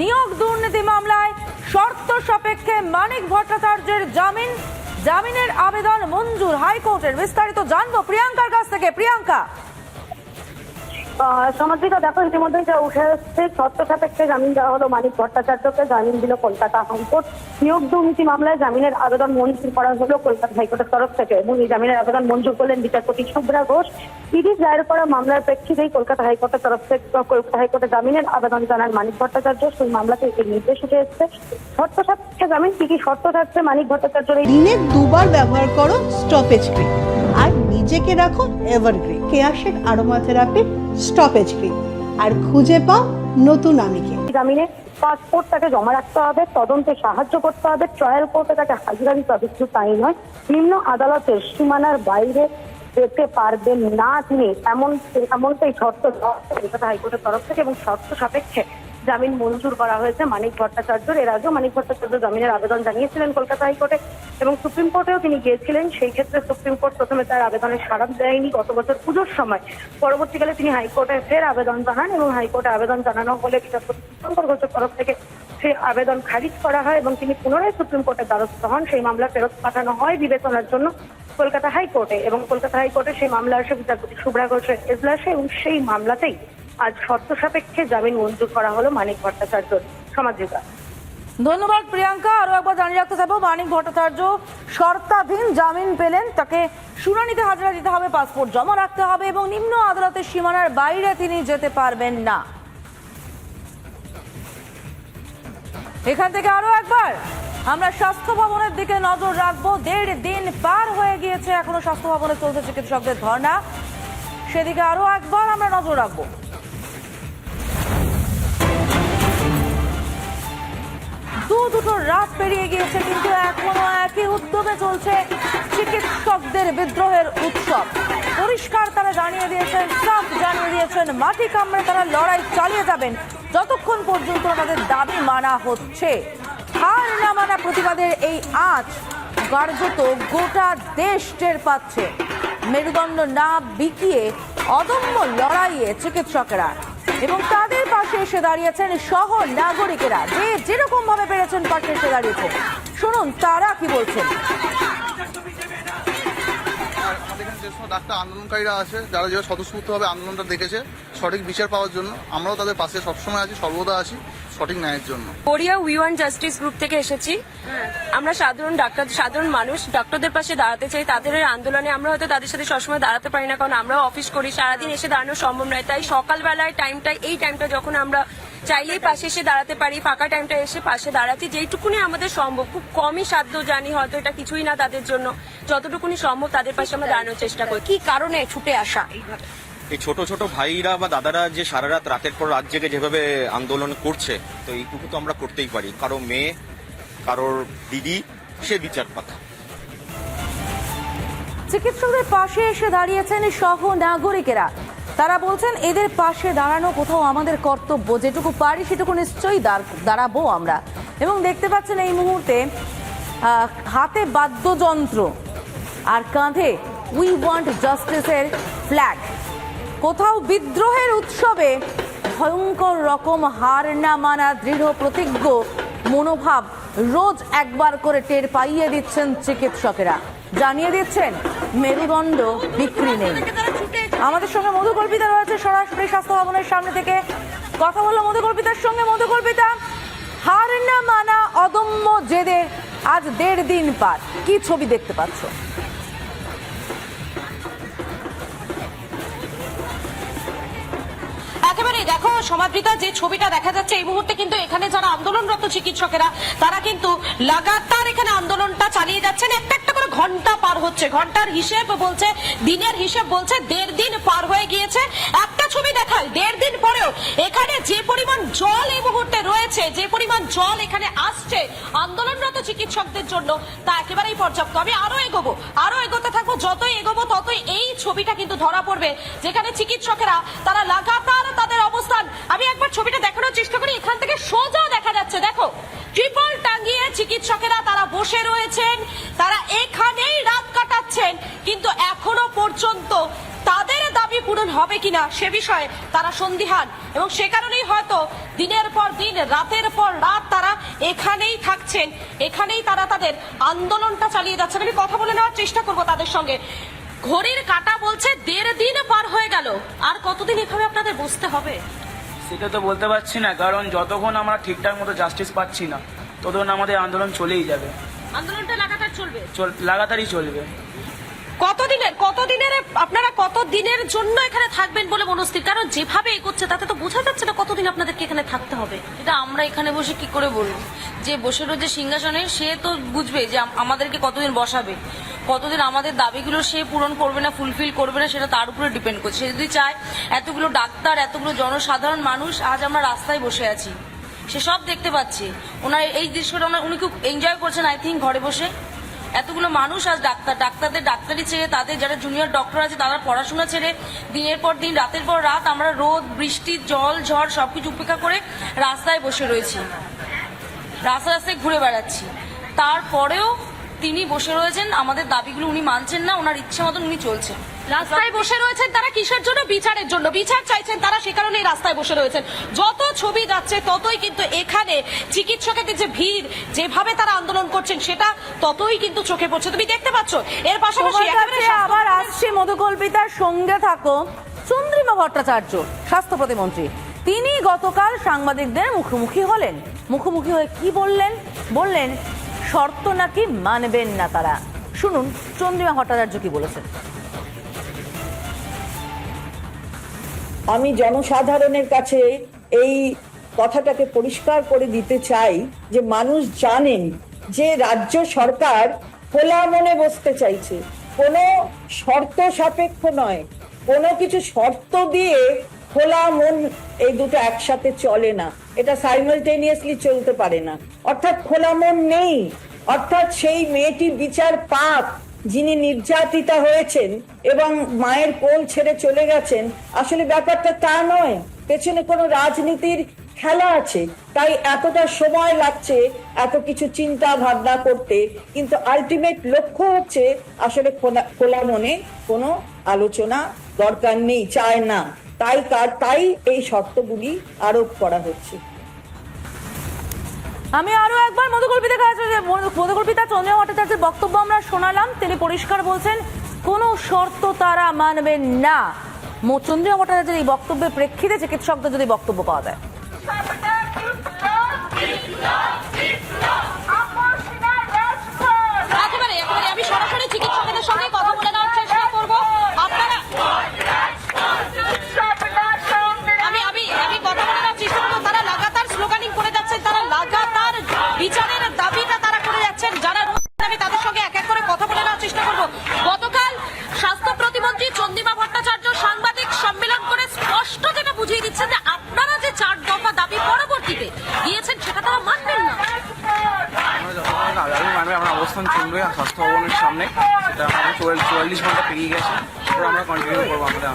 নিয়োগ দুর্নীতি মামলায় শর্ত সাপেক্ষে মানিক ভট্টাচার্যের জামিন। জামিনের আবেদন মঞ্জুর। হাইকোর্টের বিস্তারিত জানব প্রিয়াঙ্কার কাছ থেকে। প্রিয়াঙ্কা। সমাজিকা দেখো ইতিমধ্যে যা উঠে এসছে শর্ত সাপেক্ষে জামিন দেওয়া হলো মানিক ভট্টাচার্যকে, জামিন দিল কলকাতা হাইকোর্ট। নিয়োগ দুর্নীতি মামলায় জামিনের আবেদন মঞ্জুর করা হলো কলকাতা হাইকোর্টের তরফ থেকে, এবং এই জামিনের আবেদন মঞ্জুর করলেন বিচারপতি শুভ্রা ঘোষ। ইডি দায়ের করা মামলার প্রেক্ষিতেই কলকাতা হাইকোর্টের তরফ থেকে, কলকাতা হাইকোর্টে জামিনের আবেদন জানান মানিক ভট্টাচার্য। সেই মামলাতে এই নির্দেশ উঠে এসছে শর্ত সাপেক্ষে জামিন, কি কি শর্ত থাকছে মানিক ভট্টাচার্যের দিনে দুবার ব্যবহার করো স্টপেজ ক্রিম। আর নিজেকে রাখো evergreen. Keya Seth aroma therapy stop age cream আর খুঁজে পাও নতুন আমিকে। জামিনে পাসপোর্ট তাকে জমা রাখতে হবে, তদন্তে সাহায্য করতে হবে ট্রায়াল কোর্টে তাকে হাজিরা দিতে হবে শুধু তাই নয় নিম্ন আদালতের সীমানার বাইরে যেতে পারবেন না তিনি। এমন এমনটাই শর্ত হাইকোর্টের তরফ থেকে এবং শর্ত সাপেক্ষে জামিন মঞ্জুর করা হয়েছে মানিক ভট্টাচার্যর এর আগেও মানিক ভট্টাচার্য জামিনের আবেদন জানিয়েছিলেন কলকাতা হাইকোর্টে এবং সুপ্রিম কোর্টেও তিনি গিয়েছিলেন। সেই ক্ষেত্রে সুপ্রিম কোর্ট প্রথমে তার আবেদনের সাড়া দেয়নি। গত বছর পুজোর সময় পরবর্তীকালে তিনি হাইকোর্টে ফের আবেদন জানান এবং হাইকোর্টে আবেদন জানানো হলে বিচারপতি শঙ্কর ঘোষের তরফ থেকে সেই আবেদন খারিজ করা হয় এবং তিনি পুনরায় সুপ্রিম কোর্টের দ্বারস্থ হন। সেই মামলা ফেরত পাঠানো হয় বিবেচনার জন্য কলকাতা হাইকোর্টে এবং কলকাতা হাইকোর্টে সেই মামলা আসে বিচারপতি শুভ্রা ঘোষের এজলাসে এবং সেই মামলাতেই আজ শর্ত সাপেক্ষে জামিন মঞ্জুর করা হলো মানিক ভট্টাচার্য সমাজিকা ধন্যবাদ, প্রিয়াঙ্কা। আরও একবার জানিয়ে রাখতে চাইব, মানিক ভট্টাচার্য শর্তাধীন জামিন পেলেন। তাকে শুনানিতে হাজিরা দিতে হবে, পাসপোর্ট জমা রাখতে হবে এবং নিম্ন আদালতের সীমানার বাইরে তিনি যেতে পারবেন না। এখান থেকে আরও একবার, আমরা স্বাস্থ্য ভবনের দিকে নজর রাখব। দেড় দিন পার হয়ে গিয়েছে, এখনও স্বাস্থ্য ভবনে চলছে চিকিৎসকদের ধর্ণা। সেদিকে আরও একবার আমরা নজর রাখব। পেরিয়ে গিয়েছে, কিন্তু এখনও একই উদ্যোগে চলছে চিকিৎসকদের বিদ্রোহের উৎসব। পরিষ্কার তারা জানিয়ে দিয়েছেন জানিয়ে দিয়েছেন, মাটি কামড়ে তারা লড়াই চালিয়ে যাবেন। যতক্ষণ পর্যন্ত দাবি মানা হচ্ছে। হার না মানা প্রতিবাদের এই আজ কার্যত গোটা দেশ টের পাচ্ছে। মেরুদণ্ড না বিকিয়ে অদম্য লড়াইয়ে চিকিৎসকেরা। এবং তাদের পাশে এসে দাঁড়িয়েছেন সহ নাগরিকেরা। যে যেরকম ভাবে পেরেছেন পাশে এসে দাঁড়িয়েছেন। শুনুন, তারা কি বলছেন? ডাক্তার আন্দোলনকারীরা আছে, যারা যেভাবে স্বতঃস্ফূর্তভাবে আন্দোলনটা দেখেছে, সঠিক বিচার পাওয়ার জন্য, আমরাও তাদের পাশে সবসময় আছি, সর্বদা আছি। সঠিক ন্যায়ের জন্য। Korea we one justice group থেকে এসেছি। আমরা সাধারণ ডাক্তার সাধারণ মানুষ ডাক্তারদের পাশে দাঁড়াতে চাই। তাদের আন্দোলনে আমরা হয়তো তাদের সাথে সবসময় দাঁড়াতে পারি না কারণ আমরাও অফিস করি সারাদিন এসে দাঁড়ানো সম্ভব নয়। তাই সকালবেলায় টাইমটা এই টাইমটা যখন আমরা চাইলেই পাশে এসে দাঁড়াতে পারি ফাঁকা টাইমটা এসে পাশে দাঁড়াচ্ছি যেইটুকুনি আমাদের সম্ভব খুব কমই সাধ্য জানি হয়তো এটা কিছুই না তাদের জন্য। যতটুকুনি সম্ভব তাদের পাশে আমরা দাঁড়ানোর চেষ্টা করি। কি কারণে ছুটে আসা? এই ছোট ছোট ভাইরা বা দাদারা যে সারা রাত, রাতের পর রাত জেগে যেভাবে আন্দোলন করছে, তো এইটুকু তো আমরা করতেই পারি। কারও মেয়ে, কারোর দিদি, সে বিচার পাক। চিকিৎসকদের পাশে এসে দাঁড়িয়েছেন সহ নাগরিকেরা। তারা বলছেন, এদের পাশে দাঁড়ানো কোথাও আমাদের কর্তব্য। যেটুকু পারি সেটুকু নিশ্চয়ই দাঁড়- দাঁড়াবো আমরা। এবং দেখতে পাচ্ছেন এই মুহূর্তে হাতে বাদ্যযন্ত্র আর কাঁধে উই ওয়ান্ট জাস্টিসের ফ্ল্যাগ কোথাও বিদ্রোহের উৎসবে ভয়ঙ্কর রকম হার না মানা দৃঢ় প্রতিজ্ঞ, মনোভাব রোজ একবার করে টের পাইয়ে দিচ্ছেন চিকিৎসকেরা। জানিয়ে দিচ্ছেন, মেরুদণ্ড বিক্রি নেই। আমাদের সঙ্গে মধুকল্পিতা রয়েছে সরাসরি স্বাস্থ্য ভবনের সামনে থেকে। কথা বলল মধুকল্পিতার সঙ্গে। মধুকল্পিতা, হার না মানা অদম্য জেদের আজ দেড় দিন পার। কি ছবি দেখতে পাচ্ছ? একেবারে দেখো, সমাদৃতা যে ছবিটা দেখা যাচ্ছে, এই মুহূর্তে কিন্তু এখানে যারা আন্দোলনরত চিকিৎসকেরা, তারা কিন্তু লাগাতার এখানে আন্দোলনটা চালিয়ে যাচ্ছেন। একটা একটা করে ঘণ্টা পার হচ্ছে। ঘণ্টার হিসেব বলছে, দিনের হিসেব বলছে, দেড় দিন পার হয়ে গিয়েছে। একটা ছবি দেখায়, দেড় দিন পরেও এখানে যে পরিমাণ জল রয়েছে যে পরিমাণ জল এখানে আসছে আন্দোলনরত চিকিৎসকদের জন্য, তা একেবারেই পর্যাপ্ত। আমি আরও এগোবো, আরও এগোতে থাকব, যতই এগোবো ততই এই ছবিটা কিন্তু ধরা পড়বে, যেখানে চিকিৎসকেরা, তারা লাগাতার তাদের অবস্থান। আমি একবার ছবিটা দেখানোর চেষ্টা করি, এখান থেকে সোজা দেখা যাচ্ছে, দেখো। ট্রিপল টাঙ্গিয়ে চিকিৎসকেরা তারা বসে রয়েছেন, তারা এখানেই রাত কাটাচ্ছেন, কিন্তু এখনও পর্যন্ত তাদের দাবি দাবি পূরণ হবে কিনা সে বিষয়ে তারা সন্দিহান। এবং সে কারণেই হয়তো দিনের পর দিন রাতের পর রাত তারা এখানেই থাকছেন। এখানেই তারা তাদের আন্দোলনটা চালিয়ে যাচ্ছেন। আমি কথা বলে নেওয়ার চেষ্টা করব তাদের সঙ্গে। ঘড়ির কাটা বলছে দেড় দিন পার হয়ে গেল। আর কতদিন এভাবে আপনাদের বুঝতে হবে? সেটা তো বলতে পারছি না কারণ যতক্ষণ আমরা ঠিকঠাক মতো জাস্টিস পাচ্ছি না ততক্ষণ আমাদের আন্দোলন চলেই যাবে। আন্দোলনটা লাগাতার চলবে? লাগাতারই চলবে। কতদিনের কতদিনের, আপনারা কত দিনের জন্য এখানে থাকবেন বলে মনস্থির কারণ যেভাবে এগোচ্ছে, তাতে তো বোঝা যাচ্ছে না কতদিন আপনাদেরকে এখানে থাকতে হবে। এটা আমরা এখানে বসে কি করে বলব? যে বসে রয়েছে সিংহাসনে, সে তো বুঝবে যে আমাদেরকে কতদিন বসাবে। কতদিন আমাদের দাবিগুলো সে পূরণ করবে না ফুলফিল করবে না, সেটা তার উপরে ডিপেন্ড করছে। সে যদি চায়, এতগুলো ডাক্তার, এতগুলো জনসাধারণ মানুষ আজ আমরা রাস্তায় বসে আছি। সে সব দেখতে পাচ্ছে। ওনার এই দৃশ্যটা উনি খুব এনজয় করছেন আই থিঙ্ক ঘরে বসে। এতগুলো মানুষ আজ ডাক্তার, ডাক্তারদের ডাক্তারি ছেড়ে তাদের যারা জুনিয়র ডক্টর আছে তারা পড়াশোনা ছেড়ে দিনের পর দিন, রাতের পর রাত আমরা রোদ, বৃষ্টি, জল, ঝড় সবকিছু উপেক্ষা করে রাস্তায় বসে রয়েছি। রাস্তা রাস্তায় ঘুরে বেড়াচ্ছি। তারপরেও তিনি বসে রয়েছেন, আমাদের দাবিগুলো উনি মানছেন না, ওনার ইচ্ছে মতন উনি চলছেন। রাস্তায় বসে রয়েছেন তারা কিসের জন্য? বিচারের জন্য। বিচার চাইছেন তারা সে কারণেই রাস্তায় বসে রয়েছেন। যত ছবি যাচ্ছে ততই কিন্তু এখানে চিকিৎসকের যে ভিড় যেভাবে তারা আন্দোলন করছেন সেটা ততই কিন্তু চোখে পড়ছে। তুমি দেখতে পাচ্ছ এর পাশাপাশি আবার আসছি মধুকল্পিতার সঙ্গে থাকো চন্দ্রিমা ভট্টাচার্য স্বাস্থ্য প্রতিমন্ত্রী। তিনি গতকাল সাংবাদিকদের মুখোমুখি হলেন। মুখোমুখি হয়ে কি বললেন? বললেন শর্ত নাকি মানবেন না তারা। শুনুন চন্দ্রিমা ভট্টাচার্য কি বলেছেন? আমি জনসাধারণের কাছে এই কথাটাকে পরিষ্কার করে দিতে চাই যে মানুষ জানেন যে রাজ্য সরকার খোলা মনে বসতে চাইছে। কোনো শর্ত সাপেক্ষ নয়। কোনো কিছু শর্ত দিয়ে খোলা মন এই দুটো একসাথে চলে না। এটা সাইমালটেনিয়াসলি চলতে পারে না। অর্থাৎ খোলা মন নেই। অর্থাৎ সেই মেয়েটি বিচার পাক যিনি নির্যাতিতা হয়েছেন এবং মায়ের কোল ছেড়ে চলে গেছেন, আসলে ব্যাপারটা তা নয়। পেছনে কোনো রাজনীতির খেলা আছে, তাই এতটা সময় লাগছে এত কিছু চিন্তা ভাবনা করতে। কিন্তু আলটিমেট লক্ষ্য হচ্ছে আসলে খোলা- মনে কোনো আলোচনা দরকার নেই, চায় না। তাই তাই এই শর্তগুলি আরোপ করা হচ্ছে। আমি আরও একবার মধুকল্পিতার কাছে যে মধু- মধুকল্পিতা চন্দ্র ভট্টাচার্যের বক্তব্য আমরা শোনালাম। তিনি পরিষ্কার বলছেন, কোনো শর্ত তারা মানবেন না। চন্দ্রিমা ভট্টাচার্যের এই বক্তব্যের প্রেক্ষিতে চিকিৎসকদের যদি বক্তব্য পাওয়া যায়। অবস্থান চলবে স্বাস্থ্য ভবনের সামনে। সেটা আমাদের চুয়াল- চুয়াল্লিশ ঘণ্টা পেরিয়ে গেছে। আমরা কন্টিনিউ করব আমাদের